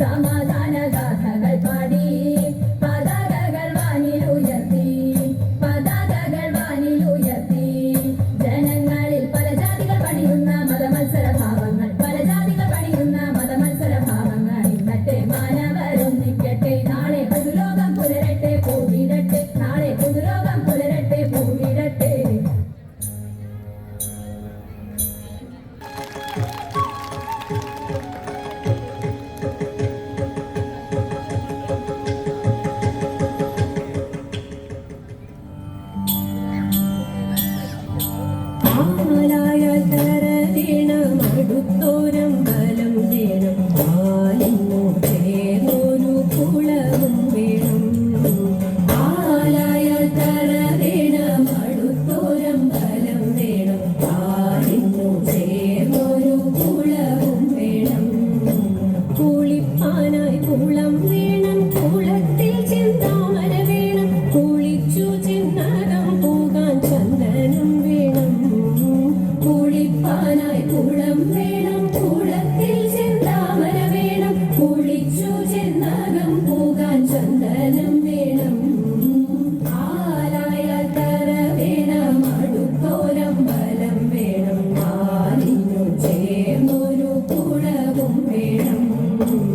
咱们 Thank you.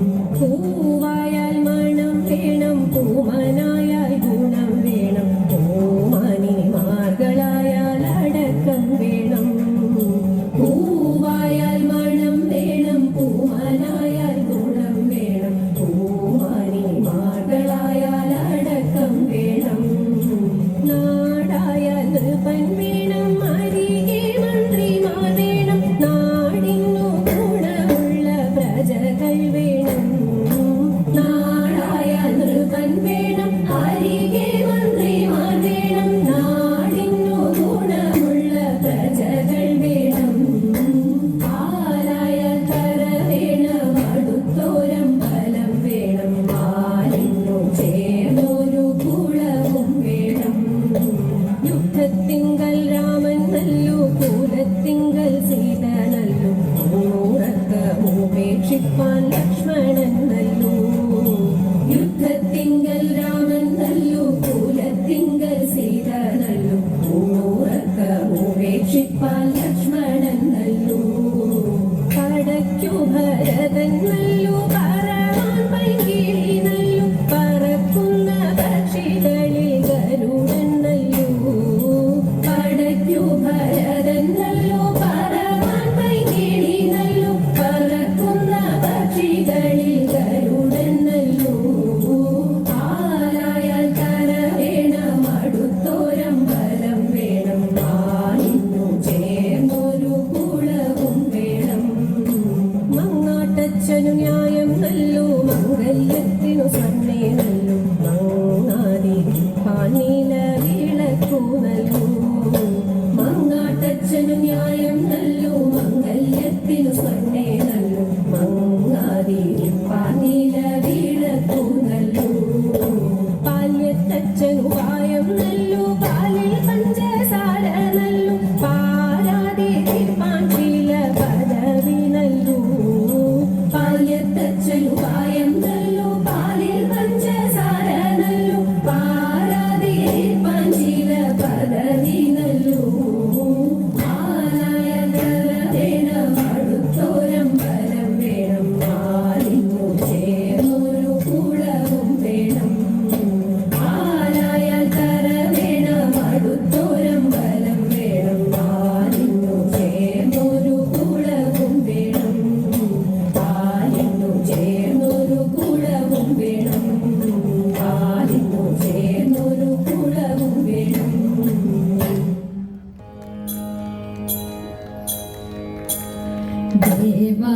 देवा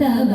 तव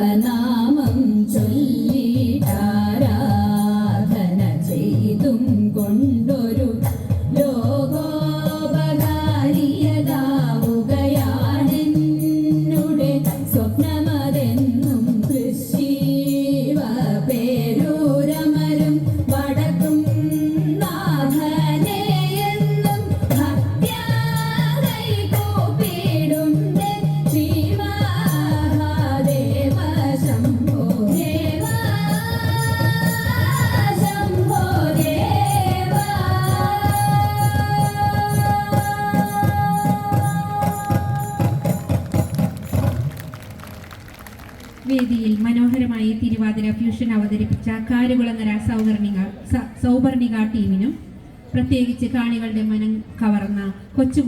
കൃഷ്ണൻ അവതരിപ്പിച്ച കാരുകുളങ്ങ സൗവർണിക സൗവർണിക ടീമിനും പ്രത്യേകിച്ച് കാണികളുടെ മനം കവർന്ന കൊച്ചു